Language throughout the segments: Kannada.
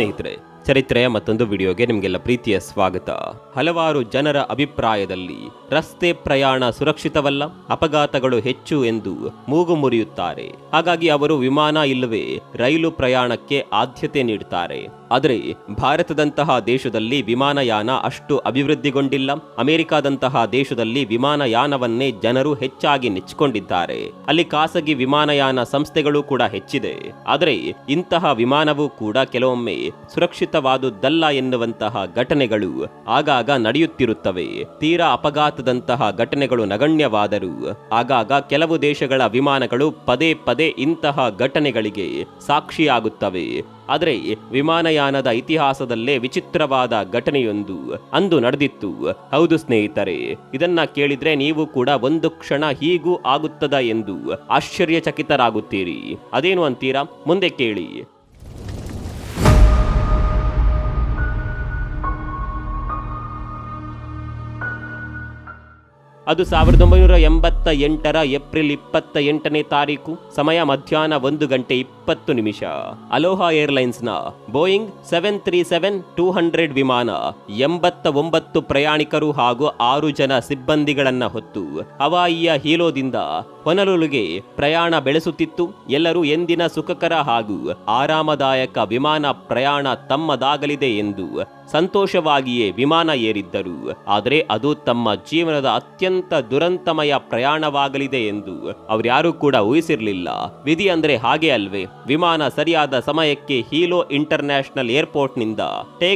ಸ್ನೇಹಿತರೆ, ಚರಿತ್ರೆಯ ಮತ್ತೊಂದು ವಿಡಿಯೋಗೆ ನಿಮಗೆಲ್ಲ ಪ್ರೀತಿಯ ಸ್ವಾಗತ. ಹಲವಾರು ಜನರ ಅಭಿಪ್ರಾಯದಲ್ಲಿ ರಸ್ತೆ ಪ್ರಯಾಣ ಸುರಕ್ಷಿತವಲ್ಲ, ಅಪಘಾತಗಳು ಹೆಚ್ಚು ಎಂದು ಮೂಗು ಮುರಿಯುತ್ತಾರೆ. ಹಾಗಾಗಿ ಅವರು ವಿಮಾನ ಇಲ್ಲವೇ ರೈಲು ಪ್ರಯಾಣಕ್ಕೆ ಆದ್ಯತೆ ನೀಡುತ್ತಾರೆ ಆದರೆ ಭಾರತದಂತಹ ದೇಶದಲ್ಲಿ ವಿಮಾನಯಾನ ಅಷ್ಟು ಅಭಿವೃದ್ಧಿಗೊಂಡಿಲ್ಲ. ಅಮೆರಿಕಾದಂತಹ ದೇಶದಲ್ಲಿ ವಿಮಾನಯಾನವನ್ನೇ ಜನರು ಹೆಚ್ಚಾಗಿ ನೆಚ್ಚಿಕೊಂಡಿದ್ದಾರೆ. ಅಲ್ಲಿ ಖಾಸಗಿ ವಿಮಾನಯಾನ ಸಂಸ್ಥೆಗಳು ಕೂಡ ಹೆಚ್ಚಿದೆ. ಆದರೆ ಇಂತಹ ವಿಮಾನವೂ ಕೂಡ ಕೆಲವೊಮ್ಮೆ ಸುರಕ್ಷಿತವಾದುದಲ್ಲ ಎನ್ನುವಂತಹ ಘಟನೆಗಳು ಆಗಾಗ ನಡೆಯುತ್ತಿರುತ್ತವೆ. ತೀರಾ ಅಪಘಾತದಂತಹ ಘಟನೆಗಳು ನಗಣ್ಯವಾದರೂ ಆಗಾಗ ಕೆಲವು ದೇಶಗಳ ವಿಮಾನಗಳು ಪದೇ ಪದೇ ಇಂತಹ ಘಟನೆಗಳಿಗೆ ಸಾಕ್ಷಿಯಾಗುತ್ತವೆ. ಆದರೆ ವಿಮಾನಯಾನದ ಇತಿಹಾಸದಲ್ಲೇ ವಿಚಿತ್ರವಾದ ಘಟನೆಯೊಂದು ಅಂದು ನಡೆದಿತ್ತು. ಹೌದು ಸ್ನೇಹಿತರೆ, ಇದನ್ನ ಕೇಳಿದ್ರೆ ನೀವು ಕೂಡ ಒಂದು ಕ್ಷಣ ಹೀಗೂ ಆಗುತ್ತದ ಎಂದು ಆಶ್ಚರ್ಯಚಕಿತರಾಗುತ್ತೀರಿ. ಅದೇನು ಅಂತೀರಾ? ಮುಂದೆ ಕೇಳಿ. ಅದು ಸಾವಿರದ ಒಂಬೈನೂರ ಎಂಬತ್ತ ಎಂಟರ ಏಪ್ರಿಲ್ ಇಪ್ಪತ್ತ ಎಂಟನೇ ತಾರೀಕು, ಸಮಯ ಮಧ್ಯಾಹ್ನ ಒಂದು ಗಂಟೆ ಇಪ್ಪತ್ತು ನಿಮಿಷ. Aloha ಏರ್ಲೈನ್ಸ್ನ Boeing seven three seven two hundred ವಿಮಾನ ಎಂಬತ್ತ ಒಂಬತ್ತು ಪ್ರಯಾಣಿಕರು ಹಾಗೂ ಆರು ಜನ ಸಿಬ್ಬಂದಿಗಳನ್ನ ಹೊತ್ತು ಹವಾಯಿಯ ಹೀಲೋದಿಂದ ಹೊನಲುಲುಗೆ ಪ್ರಯಾಣ ಬೆಳೆಸುತ್ತಿತ್ತು. ಎಲ್ಲರೂ ಎಂದಿನ ಸುಖಕರ ಹಾಗೂ ಆರಾಮದಾಯಕ ವಿಮಾನ ಪ್ರಯಾಣ ತಮ್ಮದಾಗಲಿದೆ ಎಂದು ಸಂತೋಷವಾಗಿಯೇ ವಿಮಾನ ಏರಿದ್ದರು. ಆದರೆ ಅದು ತಮ್ಮ ಜೀವನದ ಅತ್ಯಂತ ದುರಂತಮಯ ಪ್ರಯಾಣವಾಗಲಿದೆ ಎಂದು ಅವರ್ಯಾರೂ ಕೂಡ ಊಹಿಸಿರಲಿಲ್ಲ. ವಿಧಿ ಅಂದ್ರೆ ಹಾಗೆ ಅಲ್ವೇ, ವಿಮಾನ ಸರಿಯಾದ ಸಮಯಕ್ಕೆ ಹೀಲೋ ಇಂಟರ್ನ್ಯಾಷನಲ್ ಏರ್ಪೋರ್ಟ್ನಿಂದ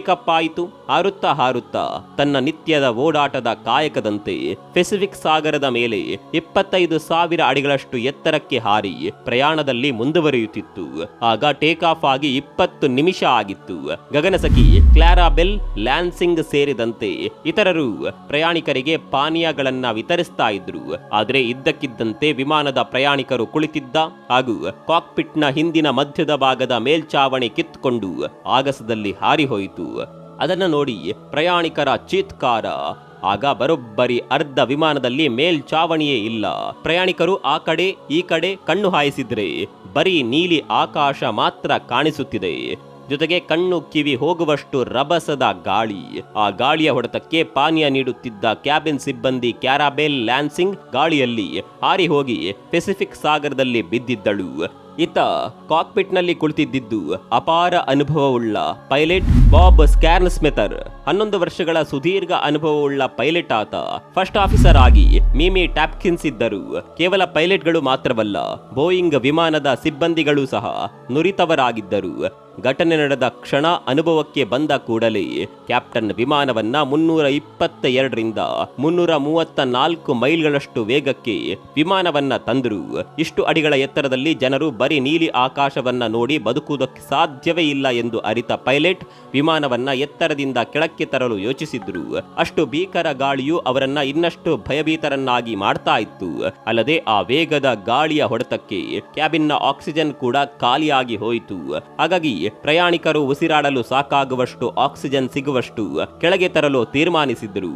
ಅಪ್ ಆಯಿತು. ಹಾರುತ್ತಾ ಹಾರುತ್ತಾ ತನ್ನ ನಿತ್ಯದ ಓಡಾಟದ ಕಾಯಕದಂತೆ ಪೆಸಿಫಿಕ್ ಸಾಗರದ ಮೇಲೆ ಇಪ್ಪತ್ತೈದು ಸಾವಿರ ಅಡಿಗಳಷ್ಟು ಎತ್ತರಕ್ಕೆ ಹಾರಿ ಪ್ರಯಾಣದಲ್ಲಿ ಮುಂದುವರಿಯುತ್ತಿತ್ತು. ಆಗ ಟೇಕ್ ಆಫ್ ಆಗಿ ಇಪ್ಪತ್ತು ನಿಮಿಷ ಆಗಿತ್ತು. ಗಗನಸಖಿ ಕ್ಲಾರಾಬೆಲ್ ಲ್ಯಾನ್ಸಿಂಗ್ ಸೇರಿದಂತೆ ಇತರರು ಪ್ರಯಾಣಿಕರಿಗೆ ಪಾನೀಯಗಳನ್ನ ವಿತರಿಸ್ತಾ ಇದ್ರು. ಆದರೆ ಇದ್ದಕ್ಕಿದ್ದಂತೆ ವಿಮಾನದ ಪ್ರಯಾಣಿಕರು ಕುಳಿತಿದ್ದ ಹಾಗೂ ಕಾಕ್ಪಿಟ್ನ ಹಿಂದಿನ ಮಧ್ಯದ ಭಾಗದ ಮೇಲ್ಚಾವಣಿ ಕಿತ್ತುಕೊಂಡು ಆಗಸದಲ್ಲಿ ಹಾರಿ ಹೋಯಿತು. ಅದನ್ನು ನೋಡಿ ಪ್ರಯಾಣಿಕರ ಚೀತ್ಕಾರ. ಆಗ ಬರೋಬ್ಬರಿ ಅರ್ಧ ವಿಮಾನದಲ್ಲಿ ಮೇಲ್ಚಾವಣಿಯೇ ಇಲ್ಲ. ಪ್ರಯಾಣಿಕರು ಆ ಕಡೆ, ಈ ಕಡೆ ಕಣ್ಣು ಹಾಯಿಸಿದ್ರೆ, ಬರೀ ನೀಲಿ ಆಕಾಶ ಮಾತ್ರ ಕಾಣಿಸುತ್ತಿದೆ. ಜೊತೆಗೆ ಕಣ್ಣು ಕಿವಿ ಹೋಗುವಷ್ಟು ರಭಸದ ಗಾಳಿ. ಆ ಗಾಳಿಯ ಹೊಡೆತಕ್ಕೆ ಪಾನೀಯ ನೀಡುತ್ತಿದ್ದ ಕ್ಯಾಬಿನ್ ಸಿಬ್ಬಂದಿ ಕ್ಯಾರಾಬೆಲ್ ಲ್ಯಾನ್ಸಿಂಗ್ ಗಾಳಿಯಲ್ಲಿ ಹಾರಿ ಹೋಗಿ ಪೆಸಿಫಿಕ್ ಸಾಗರದಲ್ಲಿ ಬಿದ್ದಿದ್ದಳು. ಇತ್ತ ಕಾಕ್ಪಿಟ್ನಲ್ಲಿ ಕುಳಿತಿದ್ದಿದ್ದು ಅಪಾರ ಅನುಭವವುಳ್ಳ ಪೈಲಟ್ ಬಾಬ್ ಸ್ಕ್ಯಾರ್ನ್ ಸ್ಮಿತರ್ ಹನ್ನೊಂದು ವರ್ಷಗಳ ಸುದೀರ್ಘ ಅನುಭವವುಳ್ಳ ಪೈಲಟ್ ಆತ. ಫಸ್ಟ್ ಆಫೀಸರ್ ಆಗಿ ಮೀಮಿ ಟ್ಯಾಪ್ಕಿನ್ಸ್ ಇದ್ದರು. ಕೇವಲ ಪೈಲಟ್ಗಳು ಮಾತ್ರವಲ್ಲ, ಬೋಯಿಂಗ್ ವಿಮಾನದ ಸಿಬ್ಬಂದಿಗಳು ಸಹ ನುರಿತವರಾಗಿದ್ದರು. ಘಟನೆ ನಡೆದ ಕ್ಷಣ ಅನುಭವಕ್ಕೆ ಬಂದ ಕೂಡಲೇ ಕ್ಯಾಪ್ಟನ್ ವಿಮಾನವನ್ನ ಮುನ್ನೂರ ಇಪ್ಪತ್ತ ಎರಡರಿಂದ ಮುನ್ನೂರ ಮೂವತ್ತ ನಾಲ್ಕು ಮೈಲ್ಗಳಷ್ಟು ವೇಗಕ್ಕೆ ವಿಮಾನವನ್ನ ತಂದರು. ಇಷ್ಟು ಅಡಿಗಳ ಎತ್ತರದಲ್ಲಿ ಜನರು ಬರೀ ನೀಲಿ ಆಕಾಶವನ್ನ ನೋಡಿ ಬದುಕುವುದಕ್ಕೆ ಸಾಧ್ಯವೇ ಇಲ್ಲ ಎಂದು ಅರಿತ ಪೈಲಟ್ ವಿಮಾನವನ್ನ ಎತ್ತರದಿಂದ ಕೆಳಕ್ಕೆ ತರಲು ಯೋಚಿಸಿದ್ರು. ಅಷ್ಟು ಭೀಕರ ಗಾಳಿಯು ಅವರನ್ನ ಇನ್ನಷ್ಟು ಭಯಭೀತರನ್ನಾಗಿ ಮಾಡ್ತಾ ಇತ್ತು. ಅಲ್ಲದೆ ಆ ವೇಗದ ಗಾಳಿಯ ಹೊಡೆತಕ್ಕೆ ಕ್ಯಾಬಿನ್ನ ಆಕ್ಸಿಜನ್ ಕೂಡ ಖಾಲಿಯಾಗಿ ಹೋಯಿತು. ಹಾಗಾಗಿ ಪ್ರಯಾಣಿಕರು ಉಸಿರಾಡಲು ಸಾಕಾಗುವಷ್ಟು ಆಕ್ಸಿಜನ್ ಸಿಗುವಷ್ಟು ಕೆಳಗೆ ತರಲು ತೀರ್ಮಾನಿಸಿದ್ರು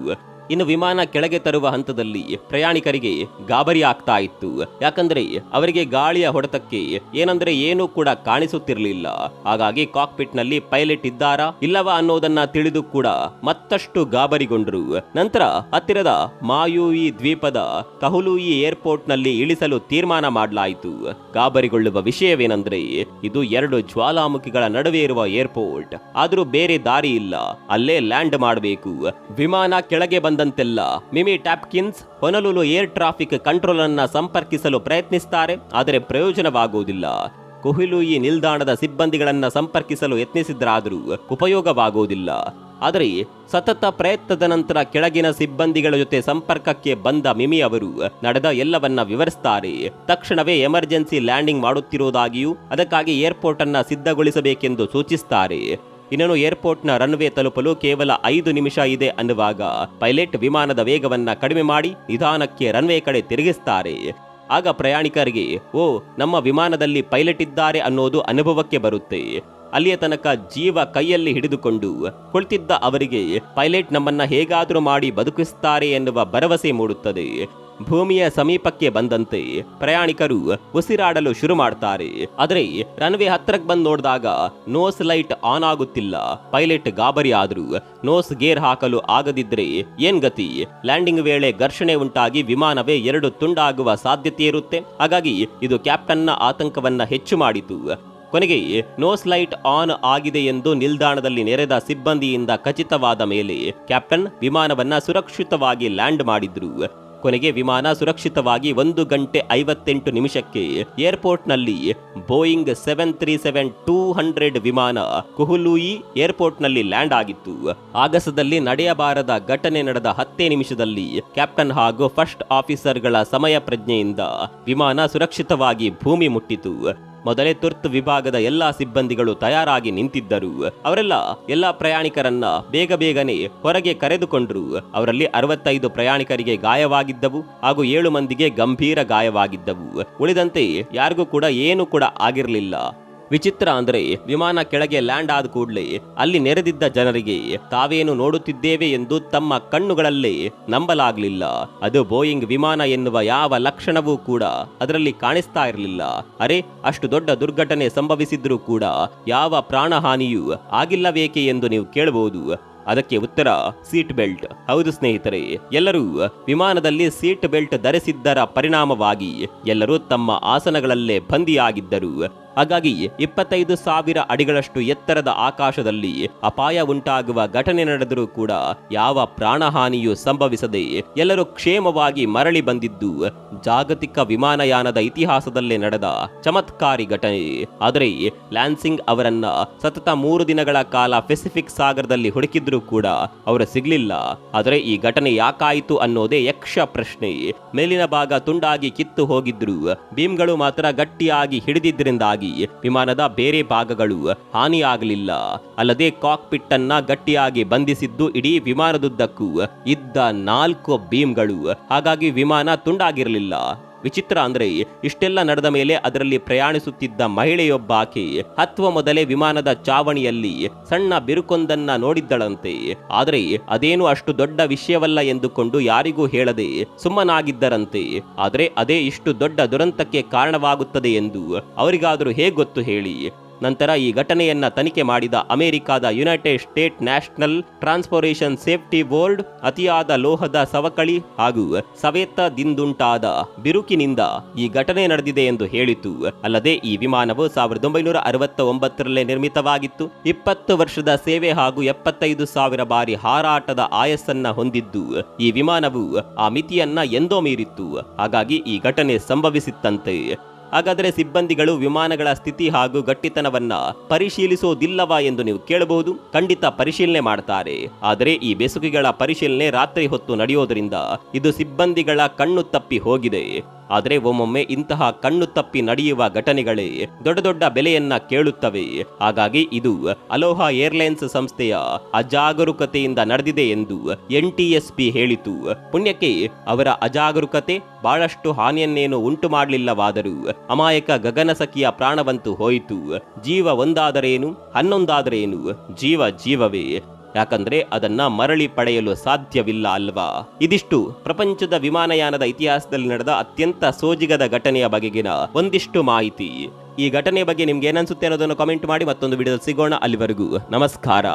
ಇನ್ನು ವಿಮಾನ ಕೆಳಗೆ ತರುವ ಹಂತದಲ್ಲಿ ಪ್ರಯಾಣಿಕರಿಗೆ ಗಾಬರಿ ಆಗ್ತಾ ಇತ್ತು. ಯಾಕಂದ್ರೆ ಅವರಿಗೆ ಗಾಳಿಯ ಹೊಡೆತಕ್ಕೆ ಏನಂದ್ರೆ ಏನೂ ಕೂಡ ಕಾಣಿಸುತ್ತಿರಲಿಲ್ಲ. ಹಾಗಾಗಿ ಕಾಕ್ಪಿಟ್ನಲ್ಲಿ ಪೈಲಟ್ ಇದ್ದಾರಾ ಇಲ್ಲವಾ ಅನ್ನೋದನ್ನ ತಿಳಿದು ಕೂಡ ಮತ್ತಷ್ಟು ಗಾಬರಿಗೊಂಡರು. ನಂತರ ಹತ್ತಿರದ ಮಾಯೂಯಿ ದ್ವೀಪದ ಕಹುಲೂಯಿ ಏರ್ಪೋರ್ಟ್ನಲ್ಲಿ ಇಳಿಸಲು ತೀರ್ಮಾನ ಮಾಡಲಾಯಿತು. ಗಾಬರಿಗೊಳ್ಳುವ ವಿಷಯವೇನೆಂದ್ರೆ ಇದು ಎರಡು ಜ್ವಾಲಾಮುಖಿಗಳ ನಡುವೆ ಇರುವ ಏರ್ಪೋರ್ಟ್. ಆದ್ರೂ ಬೇರೆ ದಾರಿ ಇಲ್ಲ. ಅಲ್ಲೇ ಲ್ಯಾಂಡ್ ಮಾಡಬೇಕು. ವಿಮಾನ ಕೆಳಗೆ ಬಂದಂತೆಲ್ಲ. Mimi Tompkins Honolulu air traffic control ಅನ್ನ ಸಂಪರ್ಕಿಸಲು ಪ್ರಯತ್ನಿಸುತ್ತಾರೆ ಆದರೆ ಪ್ರಯೋಜನವಾಗುವುದಿಲ್ಲ. ಕೊಹಿಲುಯಿ ನಿಲ್ದಾಣದ ಸಿಬ್ಬಂದಿಗಳನ್ನ ಸಂಪರ್ಕಿಸಲು ಯತ್ನಿಸಿದ್ರಾದರೂ ಉಪಯೋಗವಾಗುವುದಿಲ್ಲ. ಆದರೆ ಸತತ ಪ್ರಯತ್ನದ ನಂತರ ಕೆಳಗಿನ ಸಿಬ್ಬಂದಿಗಳ ಜೊತೆ ಸಂಪರ್ಕಕ್ಕೆ ಬಂದ ಮಿಮಿ ಅವರು ನಡೆದ ಎಲ್ಲವನ್ನ ವಿವರಿಸ್ತಾರೆ. ತಕ್ಷಣವೇ ಎಮರ್ಜೆನ್ಸಿ ಲ್ಯಾಂಡಿಂಗ್ ಮಾಡುತ್ತಿರುವುದಾಗಿಯೂ, ಅದಕ್ಕಾಗಿ ಏರ್ಪೋರ್ಟ್ ಅನ್ನ ಸಿದ್ಧಗೊಳಿಸಬೇಕೆಂದು ಸೂಚಿಸ್ತಾರೆ. ಇನ್ನೇನು ಏರ್ಪೋರ್ಟ್ನ ರನ್ವೇ ತಲುಪಲು ಕೇವಲ ಐದು ನಿಮಿಷ ಇದೆ ಅನ್ನುವಾಗ ಪೈಲಟ್ ವಿಮಾನದ ವೇಗವನ್ನ ಕಡಿಮೆ ಮಾಡಿ ನಿಧಾನಕ್ಕೆ ರನ್ವೇ ಕಡೆ ತಿರುಗಿಸ್ತಾರೆ. ಆಗ ಪ್ರಯಾಣಿಕರಿಗೆ, ಓ, ನಮ್ಮ ವಿಮಾನದಲ್ಲಿ ಪೈಲಟ್ ಇದ್ದಾರೆ ಅನ್ನೋದು ಅನುಭವಕ್ಕೆ ಬರುತ್ತೆ. ಅಲ್ಲಿಯ ತನಕ ಜೀವ ಕೈಯಲ್ಲಿ ಹಿಡಿದುಕೊಂಡು ಕುಳಿತಿದ್ದ ಅವರಿಗೆ ಪೈಲಟ್ ನಮ್ಮನ್ನ ಹೇಗಾದರೂ ಮಾಡಿ ಬದುಕಿಸ್ತಾರೆ ಎನ್ನುವ ಭರವಸೆ ಮೂಡುತ್ತದೆ. ಭೂಮಿಯ ಸಮೀಪಕ್ಕೆ ಬಂದಂತೆ ಪ್ರಯಾಣಿಕರು ಉಸಿರಾಡಲು ಶುರು ಮಾಡ್ತಾರೆ. ಆದರೆ ರನ್ವೇ ಹತ್ತಿರಕ್ಕೆ ಬಂದು ನೋಡಿದಾಗ ನೋಸ್ ಲೈಟ್ ಆನ್ ಆಗುತ್ತಿಲ್ಲ. ಪೈಲಟ್ ಗಾಬರಿ ಆದ್ರು ನೋಸ್ ಗೇರ್ ಹಾಕಲು ಆಗದಿದ್ರೆ ಏನ್ ಗತಿ? ಲ್ಯಾಂಡಿಂಗ್ ವೇಳೆ ಘರ್ಷಣೆ ಉಂಟಾಗಿ ವಿಮಾನವೇ ಎರಡು ತುಂಡಾಗುವ ಸಾಧ್ಯತೆ ಇರುತ್ತೆ. ಹಾಗಾಗಿ ಇದು ಕ್ಯಾಪ್ಟನ್ನ ಆತಂಕವನ್ನ ಹೆಚ್ಚು ಮಾಡಿತು. ಕೊನೆಗೆ ನೋಸ್ ಲೈಟ್ ಆನ್ ಆಗಿದೆ ಎಂದು ನಿಲ್ದಾಣದಲ್ಲಿ ನೆರೆದ ಸಿಬ್ಬಂದಿಯಿಂದ ಖಚಿತವಾದ ಮೇಲೆ ಕ್ಯಾಪ್ಟನ್ ವಿಮಾನವನ್ನ ಸುರಕ್ಷಿತವಾಗಿ ಲ್ಯಾಂಡ್ ಮಾಡಿದ್ರು. ಕೊನೆಗೆ ವಿಮಾನ ಸುರಕ್ಷಿತವಾಗಿ ಒಂದು ಗಂಟೆ ಐವತ್ತೆಂಟು ನಿಮಿಷಕ್ಕೆ ಏರ್ಪೋರ್ಟ್ನಲ್ಲಿ Boeing seven three seven two hundred ವಿಮಾನ ಕುಹುಲೂಯಿ ಏರ್ಪೋರ್ಟ್ನಲ್ಲಿ ಲ್ಯಾಂಡ್ ಆಗಿತ್ತು. ಆಗಸದಲ್ಲಿ ನಡೆಯಬಾರದ ಘಟನೆ ನಡೆದ ಹತ್ತೇ ನಿಮಿಷದಲ್ಲಿ ಕ್ಯಾಪ್ಟನ್ ಹಾಗೂ ಫಸ್ಟ್ ಆಫೀಸರ್ಗಳ ಸಮಯ ಪ್ರಜ್ಞೆಯಿಂದ ವಿಮಾನ ಸುರಕ್ಷಿತವಾಗಿ ಭೂಮಿ ಮುಟ್ಟಿತು. ಮೊದಲೇ ತುರ್ತು ವಿಭಾಗದ ಎಲ್ಲಾ ಸಿಬ್ಬಂದಿಗಳು ತಯಾರಾಗಿ ನಿಂತಿದ್ದರು. ಅವರೆಲ್ಲ ಎಲ್ಲಾ ಪ್ರಯಾಣಿಕರನ್ನ ಬೇಗ ಬೇಗನೆ ಹೊರಗೆ ಕರೆದುಕೊಂಡ್ರು. ಅವರಲ್ಲಿ ಅರವತ್ತೈದು ಪ್ರಯಾಣಿಕರಿಗೆ ಗಾಯವಾಗಿದ್ದವು ಹಾಗೂ ಏಳು ಮಂದಿಗೆ ಗಂಭೀರ ಗಾಯವಾಗಿದ್ದವು. ಉಳಿದಂತೆ ಯಾರಿಗೂ ಕೂಡ ಏನು ಕೂಡ ಆಗಿರಲಿಲ್ಲ. ವಿಚಿತ್ರ ಅಂದ್ರೆ ವಿಮಾನ ಕೆಳಗೆ ಲ್ಯಾಂಡ್ ಆದ ಕೂಡಲೇ ಅಲ್ಲಿ ನೆರೆದಿದ್ದ ಜನರಿಗೆ ತಾವೇನು ನೋಡುತ್ತಿದ್ದೇವೆ ಎಂದು ತಮ್ಮ ಕಣ್ಣುಗಳಲ್ಲೇ ನಂಬಲಾಗಲಿಲ್ಲ. ಅದು ಬೋಯಿಂಗ್ ವಿಮಾನ ಎನ್ನುವ ಯಾವ ಲಕ್ಷಣವೂ ಕೂಡ ಅದರಲ್ಲಿ ಕಾಣಿಸ್ತಾ ಇರಲಿಲ್ಲ. ಅರೆ, ಅಷ್ಟು ದೊಡ್ಡ ದುರ್ಘಟನೆ ಸಂಭವಿಸಿದ್ರೂ ಕೂಡ ಯಾವ ಪ್ರಾಣಹಾನಿಯೂ ಆಗಿಲ್ಲವೇಕೆ ಎಂದು ನೀವು ಕೇಳಬಹುದು. ಅದಕ್ಕೆ ಉತ್ತರ, ಸೀಟ್ ಬೆಲ್ಟ್. ಹೌದು ಸ್ನೇಹಿತರೆ, ಎಲ್ಲರೂ ವಿಮಾನದಲ್ಲಿ ಸೀಟ್ ಬೆಲ್ಟ್ ಧರಿಸಿದ್ದರ ಪರಿಣಾಮವಾಗಿ ಎಲ್ಲರೂ ತಮ್ಮ ಆಸನಗಳಲ್ಲೇ ಬಂದಿಯಾಗಿದ್ದರು. ಹಾಗಾಗಿ ಇಪ್ಪತ್ತೈದು ಸಾವಿರ ಅಡಿಗಳಷ್ಟು ಎತ್ತರದ ಆಕಾಶದಲ್ಲಿ ಅಪಾಯ ಉಂಟಾಗುವ ಘಟನೆ ನಡೆದರೂ ಕೂಡ ಯಾವ ಪ್ರಾಣಹಾನಿಯೂ ಸಂಭವಿಸದೆ ಎಲ್ಲರೂ ಕ್ಷೇಮವಾಗಿ ಮರಳಿ ಬಂದಿದ್ದು ಜಾಗತಿಕ ವಿಮಾನಯಾನದ ಇತಿಹಾಸದಲ್ಲೇ ನಡೆದ ಚಮತ್ಕಾರಿ ಘಟನೆ. ಆದರೆ ಲ್ಯಾನ್ಸಿಂಗ್ ಅವರನ್ನ ಸತತ ಮೂರು ದಿನಗಳ ಕಾಲ ಪೆಸಿಫಿಕ್ ಸಾಗರದಲ್ಲಿ ಹುಡುಕಿದ್ರೂ ಕೂಡ ಅವರು ಸಿಗ್ಲಿಲ್ಲ. ಆದರೆ ಈ ಘಟನೆ ಯಾಕಾಯಿತು ಅನ್ನೋದೇ ಯಕ್ಷ ಪ್ರಶ್ನೆ. ಮೇಲಿನ ಭಾಗ ತುಂಡಾಗಿ ಕಿತ್ತು ಹೋಗಿದ್ರು ಭೀಮ್ಗಳು ಮಾತ್ರ ಗಟ್ಟಿಯಾಗಿ ಹಿಡಿದಿದ್ದರಿಂದಾಗಿ ವಿಮಾನದ ಬೇರೆ ಭಾಗಗಳು ಹಾನಿಯಾಗಲಿಲ್ಲ. ಅಲ್ಲದೆ ಕಾಕ್ಪಿಟ್ ಅನ್ನ ಗಟ್ಟಿಯಾಗಿ ಬಂಧಿಸಿದ್ದು ಇಡೀ ವಿಮಾನದುದ್ದಕ್ಕೂ ಇದ್ದ ನಾಲ್ಕು ಬೀಮ್ಗಳು. ಹಾಗಾಗಿ ವಿಮಾನ ತುಂಡಾಗಿರಲಿಲ್ಲ. ವಿಚಿತ್ರ ಅಂದ್ರೆ ಇಷ್ಟೆಲ್ಲ ನಡೆದ ಮೇಲೆ ಅದರಲ್ಲಿ ಪ್ರಯಾಣಿಸುತ್ತಿದ್ದ ಮಹಿಳೆಯೊಬ್ಬಾಕೆ ಹತ್ತುವ ಮೊದಲೇ ವಿಮಾನದ ಚಾವಣಿಯಲ್ಲಿ ಸಣ್ಣ ಬಿರುಕೊಂದನ್ನ ನೋಡಿದ್ದಳಂತೆ. ಆದರೆ ಅದೇನು ಅಷ್ಟು ದೊಡ್ಡ ವಿಷಯವಲ್ಲ ಎಂದುಕೊಂಡು ಯಾರಿಗೂ ಹೇಳದೆ ಸುಮ್ಮನಾಗಿದ್ದರಂತೆ. ಆದರೆ ಅದೇ ಇಷ್ಟು ದೊಡ್ಡ ದುರಂತಕ್ಕೆ ಕಾರಣವಾಗುತ್ತದೆ ಎಂದು ಅವರಿಗಾದರೂ ಹೇಗೆ ಗೊತ್ತು ಹೇಳಿ. ನಂತರ ಈ ಘಟನೆಯನ್ನು ತನಿಖೆ ಮಾಡಿದ ಅಮೆರಿಕಾದ United State National Transportation Safety Board ಅತಿಯಾದ ಲೋಹದ ಸವಕಳಿ ಹಾಗೂ ಸವೇತದಿಂದುಂಟಾದ ಬಿರುಕಿನಿಂದ ಈ ಘಟನೆ ನಡೆದಿದೆ ಎಂದು ಹೇಳಿತು ಅಲ್ಲದೆ ಈ ವಿಮಾನವು ಸಾವಿರದ ಒಂಬೈನೂರ ಅರವತ್ತ ಒಂಬತ್ತರಲ್ಲೇ ನಿರ್ಮಿತವಾಗಿತ್ತು. ಇಪ್ಪತ್ತು ವರ್ಷದ ಸೇವೆ ಹಾಗೂ ಎಪ್ಪತ್ತೈದು ಸಾವಿರ ಬಾರಿ ಹಾರಾಟದ ಆಯಸ್ಸನ್ನ ಹೊಂದಿದ್ದು, ಈ ವಿಮಾನವು ಆ ಮಿತಿಯನ್ನ ಎಂದೋ ಮೀರಿತ್ತು. ಹಾಗಾಗಿ ಈ ಘಟನೆ ಸಂಭವಿಸಿತ್ತಂತೆ. ಹಾಗಾದರೆ ಸಿಬ್ಬಂದಿಗಳು ವಿಮಾನಗಳ ಸ್ಥಿತಿ ಹಾಗೂ ಗಟ್ಟಿತನವನ್ನ ಪರಿಶೀಲಿಸೋದಿಲ್ಲವಾ ಎಂದು ನೀವು ಕೇಳಬಹುದು? ಖಂಡಿತ ಪರಿಶೀಲನೆ ಮಾಡ್ತಾರೆ. ಆದರೆ ಈ ಬೇಸುಗೆಗಳ ಪರಿಶೀಲನೆ ರಾತ್ರಿ ಹೊತ್ತು ನಡೆಯೋದರಿಂದ ಇದು ಸಿಬ್ಬಂದಿಗಳ ಕಣ್ಣು ತಪ್ಪಿ ಹೋಗಿದೆ. ಆದರೆ ಒಮ್ಮೊಮ್ಮೆ ಇಂತಹ ಕಣ್ಣು ತಪ್ಪಿ ನಡೆಯುವ ಘಟನೆಗಳೇ ದೊಡ್ಡ ದೊಡ್ಡ ಬೆಲೆಯನ್ನ ಕೇಳುತ್ತವೆ. ಹಾಗಾಗಿ ಇದು ಅಲೋಹಾ ಏರ್ಲೈನ್ಸ್ ಸಂಸ್ಥೆಯ ಅಜಾಗರೂಕತೆಯಿಂದ ನಡೆದಿದೆ ಎಂದು ಎನ್ ಟಿ ಎಸ್ ಪಿ ಹೇಳಿತು. ಪುಣ್ಯಕ್ಕೆ ಅವರ ಅಜಾಗರೂಕತೆ ಬಹಳಷ್ಟು ಹಾನಿಯನ್ನೇನು ಉಂಟು ಮಾಡಲಿಲ್ಲವಾದರೂ ಅಮಾಯಕ ಗಗನಸಖಿಯ ಪ್ರಾಣವಂತೂ ಹೋಯಿತು. ಜೀವ ಒಂದಾದರೇನು? ಹನ್ನೊಂದಾದರೇನು? ಜೀವ ಜೀವವೇ. ಯಾಕಂದ್ರೆ ಅದನ್ನ ಮರಳಿ ಪಡೆಯಲು ಸಾಧ್ಯವಿಲ್ಲ ಅಲ್ವಾ? ಇದಿಷ್ಟು ಪ್ರಪಂಚದ ವಿಮಾನಯಾನದ ಇತಿಹಾಸದಲ್ಲಿ ನಡೆದ ಅತ್ಯಂತ ಸೋಜಿಗದ ಘಟನೆಯ ಬಗೆಗಿನ ಒಂದಿಷ್ಟು ಮಾಹಿತಿ. ಈ ಘಟನೆ ಬಗ್ಗೆ ನಿಮ್ಗೆ ಏನನ್ಸುತ್ತೆ ಅನ್ನೋದನ್ನು ಕಾಮೆಂಟ್ ಮಾಡಿ ಮತ್ತೊಂದು ವಿಡಿಯೋ ಸಿಗೋಣ ಅಲ್ಲಿವರೆಗೂ. ನಮಸ್ಕಾರ.